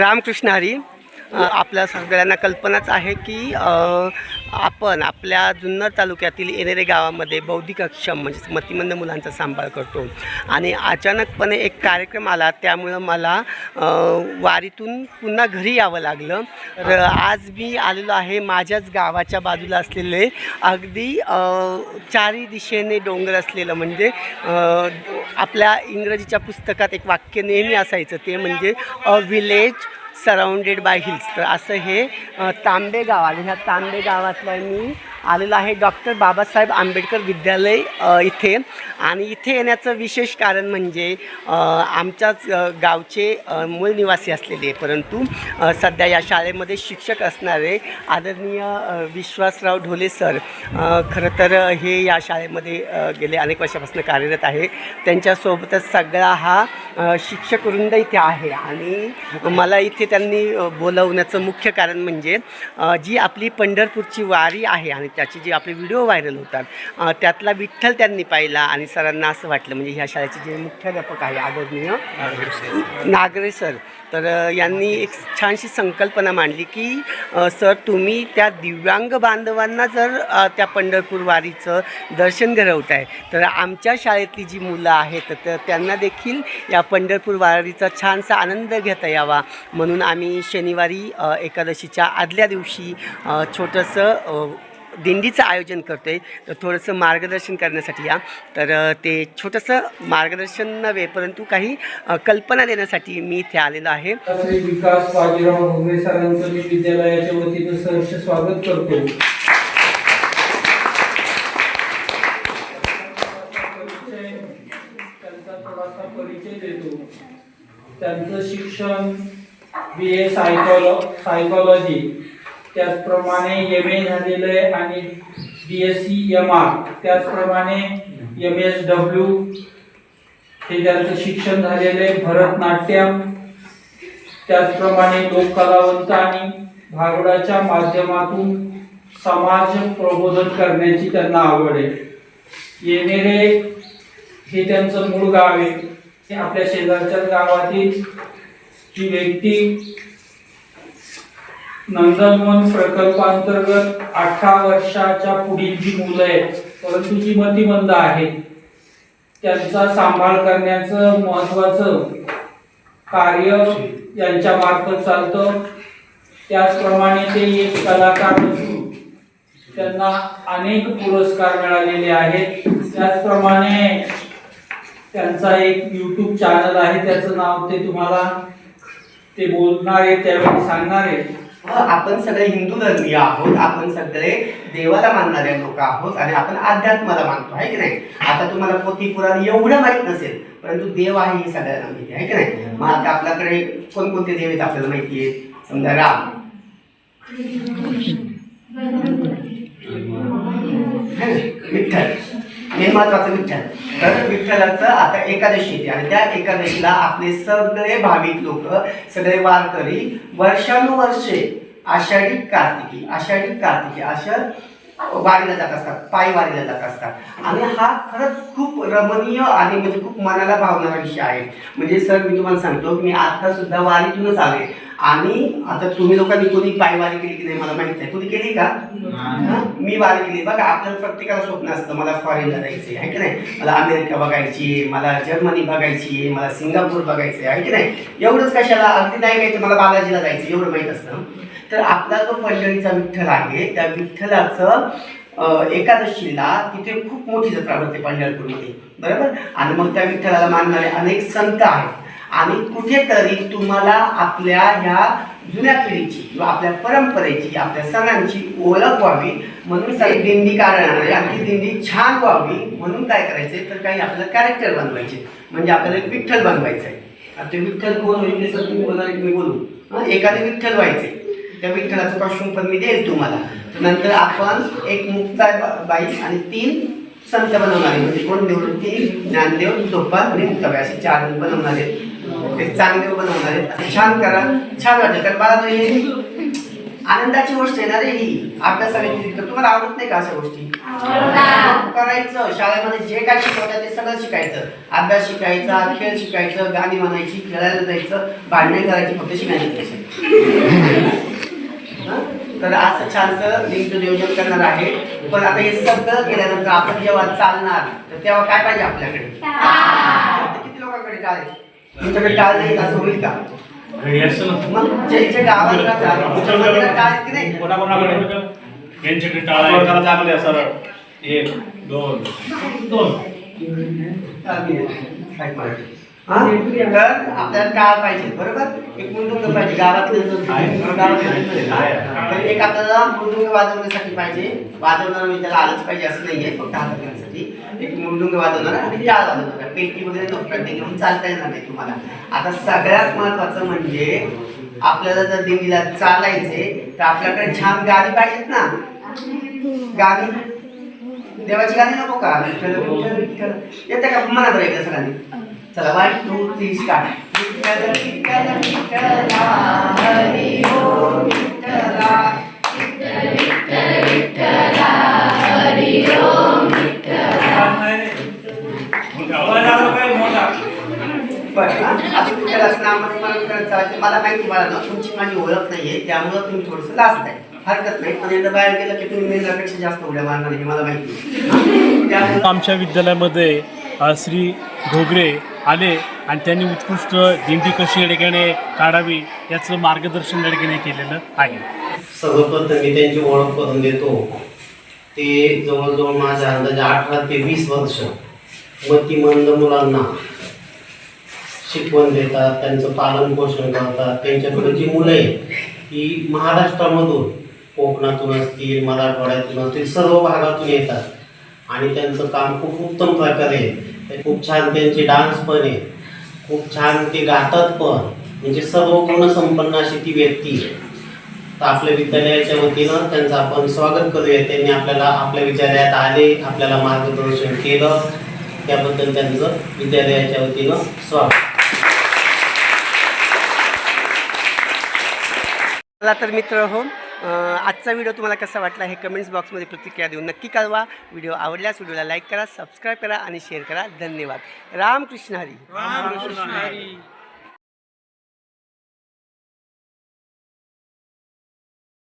रामकृष्ण हरी अ, आपल्या सगळ्यांना कल्पनाच आहे की आपण आपल्या जुन्नर तालुक्यातील एरेरे गावामध्ये बौद्धिक अक्षम म्हणजेच मतिमंद मुलांचा सांभाळ करतो. आणि अचानकपणे एक कार्यक्रम आला त्यामुळं मला वारीतून पुन्हा घरी यावं लागलं. तर आज मी आलेलो आहे माझ्याच गावाच्या बाजूला असलेले अगदी चारी दिशेने डोंगर असलेलं म्हणजे आपल्या इंग्रजीच्या पुस्तकात एक वाक्य नेहमी असायचं ते म्हणजे a village surrounded by hills तर असं हे तांबे गाव आहे. ह्या तांबे गावातलं मी आलेलं आहे. डॉक्टर बाबासाहेब आंबेडकर विद्यालय इथे. आणि इथे येण्याचं विशेष कारण म्हणजे आमच्याच गावचे मूळ निवासी असलेले परंतु सध्या या शाळेमध्ये शिक्षक असणारे आदरणीय विश्वासराव ढोले सर खरं तर हे या शाळेमध्ये गेले अनेक वर्षापासून कार्यरत आहे. त्यांच्यासोबतच सगळा हा शिक्षकवृंद शिक्षक वृंद इथे आहे आणि मला इथे त्यांनी बोलवण्याचं मुख्य कारण म्हणजे जी आपली पंढरपूरची वारी आहे आणि त्याचे जे आपले व्हिडिओ व्हायरल होतात त्यातला विठ्ठल त्यांनी पाहिला आणि सरांना असं वाटलं म्हणजे ह्या शाळेचे जे मुख्याध्यापक आहे आदरणीय नागरे सर तर यांनी एक छानशी संकल्पना मांडली की सर तुम्ही त्या दिव्यांग बांधवांना जर त्या पंढरपूर वारीचं दर्शन घडवताय तर आमच्या शाळेतली जी मुलं आहेत तर त्यांना देखील या पंढरपूर वारीचा छानसा आनंद घेता यावा. म्हणून आम्ही शनिवारी एकादशीच्या आदल्या दिवशी छोटंसं दिंडीचं आयोजन करतो आहे तर थोडंसं मार्गदर्शन करण्यासाठी या. तर ते छोटंसं मार्गदर्शन नव्हे परंतु काही कल्पना देण्यासाठी मी इथे आलेलो आहे. विकास बाजीराव सरांचं मी विद्यालयाच्या वतीनं सहर्ष स्वागत करतो त्यांचा थोडासा परिचय देतो त्यांचं शिक्षण बी ए सायकॉलॉ सायकॉलॉजी त्याचप्रमाणे एम ए झालेलं आहे आणि B S C M R त्याचप्रमाणे एम एस डब्ल्यू हे त्यांचं शिक्षण झालेलं आहे. भरतनाट्यम. त्याचप्रमाणे लोककलावंत आणि भागवडाच्या माध्यमातून समाज प्रबोधन करण्याची त्यांना आवड आहे. येणेरे हे त्यांचं मूळ गाव आहे. ते आपल्या शेजारच्याच गावातील ही व्यक्ती नंदनवन प्रकल्पांतर्गत अठरा वर्षाच्या पुढील जी मुलं आहेत परंतु जी मतिमंद आहेत त्यांचा सांभाळ करण्याचं महत्वाचं कार्य यांच्या मार्फत चालतं. त्याचप्रमाणे ते एक कलाकार असून त्यांना अनेक पुरस्कार मिळालेले आहेत. त्याचप्रमाणे त्यांचा एक यूट्यूब चॅनल आहे त्याचं नाव ते तुम्हाला ते बोलणार आहे त्यावेळी सांगणार आहे. हो, आपण सगळे हिंदू धर्मीय आहोत आपण सगळे देवाला मानणारे लोक आहोत आणि आपण अध्यात्माला मानतो आहे की नाही? आता तुम्हाला पोथी पुराण एवढं माहीत नसेल परंतु देव आहे हे सगळ्यांना माहिती आहे की नाही? मग आता आपल्याकडे कोणकोणते देव आहेत आपल्याला माहिती आहे? समजा राम. विठ्ठल हे महत्वाचं विठ्ठल तर विठ्ठलाचं आता एकादशी येते आणि त्या एकादशीला आपले सगळे भाविक लोक सगळे वारकरी वर्षानुवर्षे आषाढी कार्तिकी आषाढी कार्तिकी अशा वारीला जात असतात पायी वारीला जात असतात. आणि हा खरंच खूप रमणीय आणि म्हणजे खूप मनाला भावणारा विषय आहे. म्हणजे सर मी तुम्हाला सांगतो मी आता सुद्धा वारीतूनच आले आणि आता तुम्ही लोकांनी कोणी पायी वारी केली की नाही मला माहीत नाही. तुम्ही केली का? मी वारी केली. बघा आपल्याला प्रत्येकाला स्वप्न असतं मला फॉरेनला जायचे आहे की नाही? मला अमेरिका बघायची मला जर्मनी बघायची मला सिंगापूर बघायचं आहे की नाही? एवढंच कशाला? अगदी नाही माहिती मला बालाजीला जायचं एवढं माहीत असतं तर आपला जो पंढरीचा विठ्ठल आहे त्या विठ्ठलाचं एकादशीला तिथे खूप मोठी जत्रा भरते पंढरपूरमध्ये. बरोबर? आणि मग त्या विठ्ठलाला मानणारे अनेक संत आहेत. आणि कुठेतरी तुम्हाला आपल्या ह्या जुन्या पिढीची किंवा आपल्या परंपरेची आपल्या सणांची ओळख व्हावी. म्हणून सगळी दिंडी काढणार आपली दिंडी छान व्हावी म्हणून काय करायचंय? तर काही आपल्याला कॅरेक्टर बनवायचे. म्हणजे आपल्याला एक विठ्ठल बनवायचं आहे आता ते विठ्ठल कोण होईल ते सर तुम्ही बोलणार मी बोलू? एखादे विठ्ठल व्हायचे त्या विठ्ठलाचं कॉस्ट्युम पण मी देईल तुम्हाला. तर नंतर आपण एक मुक्ता बा- बाई आणि तीन संत बनवणारे म्हणजे कोण निवृत्ती ज्ञानदेव सोपा आणि मुक्ताबाई. असे चार बनवणार आहेत. ते चांगदेव बनवणारे असं छान करा. छान वाटतं कारण मला तो आनंदाची गोष्ट आहे ना रे ही. अभ्यासाव्यतिरिक्त तुम्हाला आवडत नाही का अशा गोष्टी? करायचं. शाळेमध्ये जे काय शिकवतात ते सगळं शिकायचं. अभ्यास शिकायचा खेळ शिकायचं गाणी म्हणायची खेळायला जायचं भांडणे करायची फक्त शिकायला? तर असं छानसं लिंकचं नियोजन करणार आहे. पण आता हे सगळं केल्यानंतर आपण जेव्हा चालणार तर तेव्हा काय पाहिजे आपल्याकडे? किती लोकांकडे आहे? तुमच्याकडे टाळ नाही का? असं होईल का मंदिरात टाळ यांच्याकडे टाळा चांगले सरळ. एक दोन दोन. हा? तर आपल्याला टाळ पाहिजे बरोबर? एक मृदुंग पाहिजे गावातले एक आपल्याला मृदुंग वाजवण्यासाठी पाहिजे. वाजवणारा म्हणजे त्याला आलंच पाहिजे असं नाहीये फक्त हात करण्यासाठी एक मृदुंग वाजवणार आणि टाळ वाजवणार पेटी वगैरे नको ते घेऊन चालता येणार नाही तुम्हाला. आता सगळ्यात महत्वाचं म्हणजे आपल्याला जर देवीला चालायचे तर आपल्याकडे छान गाणी पाहिजेत ना. गाणी देवाची गाणी नको का? येते का? मनात राहील सगळ्यांनी? चला वन टू थ्री स्टार्ट विठ्ठलाचं नामस्मरण करत चालायचं मला माहिती मला ना तुमची माझी ओळख नाहीये त्यामुळं तुम्ही थोडंसं लाजताय हरकत नाही. पण एकदा बाहेर गेलं की तुम्ही मेंढरापेक्षा जास्त उड्या मारणार हे मला माहिती आहे. आमच्या विद्यालयामध्ये श्री घोगरे आले आणि त्यांनी उत्कृष्ट दिंडी कशी अडकणे काढावी याचं मार्गदर्शन अडकणे केलेलं आहे. सर्वप्रथम मी त्यांची ओळख करून देतो. ते जवळजवळ माझ्या अंदाजे अठरा ते वीस वर्ष मतिमंद मुलांना शिकवण देतात त्यांचं पालन पोषण करतात त्यांच्याकडे जी मुलं आहेत ती महाराष्ट्रामधून कोकणातून असतील मराठवाड्यातून असतील सर्व भागातून येतात. आणि त्यांचं काम खूप उत्तम प्रकारे आहे. ते खूप छान त्यांचे डान्स पण आहे खूप छान ते गातात पण. म्हणजे सर्व गुण संपन्न अशी ती व्यक्ती आहे. तर आपल्या विद्यालयाच्या वतीनं त्यांचं आपण स्वागत करूया. त्यांनी आपल्याला आपल्या विद्यालयात आले आपल्याला मार्गदर्शन केलं. त्याबद्दल त्यांचं विद्यालयाच्या वतीनं स्वागत. चला तर मित्र हो आजचा व्हिडिओ तुम्हाला कसा वाटला हे कमेंट्स बॉक्समध्ये प्रतिक्रिया देऊन नक्की कळवा. व्हिडिओ आवडल्यास व्हिडिओला लाईक करा सबस्क्राईब करा आणि शेअर करा. धन्यवाद. रामकृष्ण हरी.